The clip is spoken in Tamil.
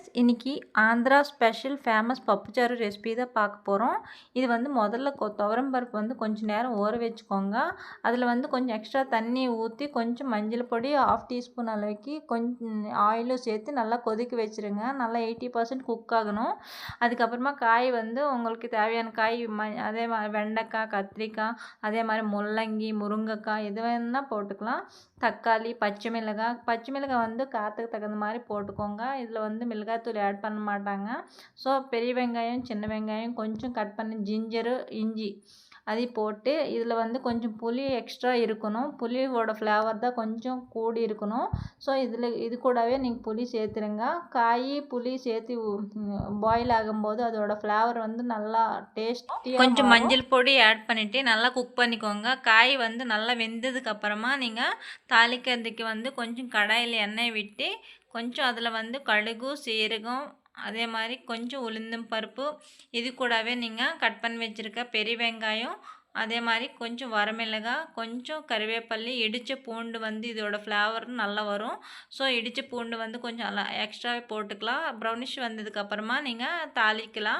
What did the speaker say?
ஃப்ரெண்ட்ஸ் இன்றைக்கி ஆந்திரா ஸ்பெஷல் ஃபேமஸ் பப்புச்சாறு ரெசிபி தான் பார்க்க போகிறோம் இது வந்து முதல்ல கொ துவரம்பருப்பு வந்து கொஞ்சம் நேரம் ஊற வச்சுக்கோங்க. அதில் வந்து கொஞ்சம் எக்ஸ்ட்ரா தண்ணி ஊற்றி கொஞ்சம் மஞ்சள் பொடி ஆஃப் டீஸ்பூன் அளவுக்கு கொஞ்சம் ஆயிலும் சேர்த்து நல்லா கொதிக்க வச்சுருங்க. நல்லா எயிட்டி பர்சன்ட் குக் ஆகணும். அதுக்கப்புறமா காய் வந்து உங்களுக்கு தேவையான காய் ம அதே மாதிரி வெண்டைக்காய் கத்திரிக்காய் அதே மாதிரி முள்ளங்கி முருங்கைக்காய் எது வேணால் போட்டுக்கலாம். தக்காளி பச்சை மிளகாய் பச்சை மிளகாய் வந்து காற்றுக்கு தகுந்த மாதிரி போட்டுக்கோங்க. இதில் வந்து மிளகாய்த்தூள் ஆட் பண்ண மாட்டாங்க. ஸோ பெரிய வெங்காயம் சின்ன வெங்காயம் கொஞ்சம் கட் பண்ணி ஜிஞ்சரு இஞ்சி அதையும் போட்டு இதில் வந்து கொஞ்சம் புளி எக்ஸ்ட்ரா இருக்கணும். புளியோட ஃப்ளேவர் தான் கொஞ்சம் கூடி இருக்கணும். ஸோ இதில் இது கூடவே நீங்கள் புளி சேர்த்துருங்க. காய் புளி சேர்த்து பாயில் ஆகும்போது அதோட ஃப்ளேவர் வந்து நல்லா டேஸ்டி கொஞ்சம் மஞ்சள் பொடி ஆட் பண்ணிவிட்டு நல்லா குக் பண்ணிக்கோங்க. காய் வந்து நல்லா வெந்ததுக்கு அப்புறமா நீங்கள் தாளிக்கிறதுக்கு வந்து கொஞ்சம் கடாயில் எண்ணெய் விட்டு கொஞ்சம் அதில் வந்து கடுகு சீரகம் அதே மாதிரி கொஞ்சம் உளுந்தம் பருப்பு இது கூடவே நீங்கள் கட் பண்ணி வச்சுருக்க பெரிய வெங்காயம் அதே மாதிரி கொஞ்சம் வரமிளகாய் கொஞ்சம் கருவேப்பள்ளி இடித்த பூண்டு வந்து இதோட ஃப்ளேவர் நல்லா வரும். ஸோ இடித்த பூண்டு வந்து கொஞ்சம் நல்லா எக்ஸ்ட்ராவே போட்டுக்கலாம். ப்ரௌனிஷ் வந்ததுக்கப்புறமா நீங்கள் தாளிக்கலாம்.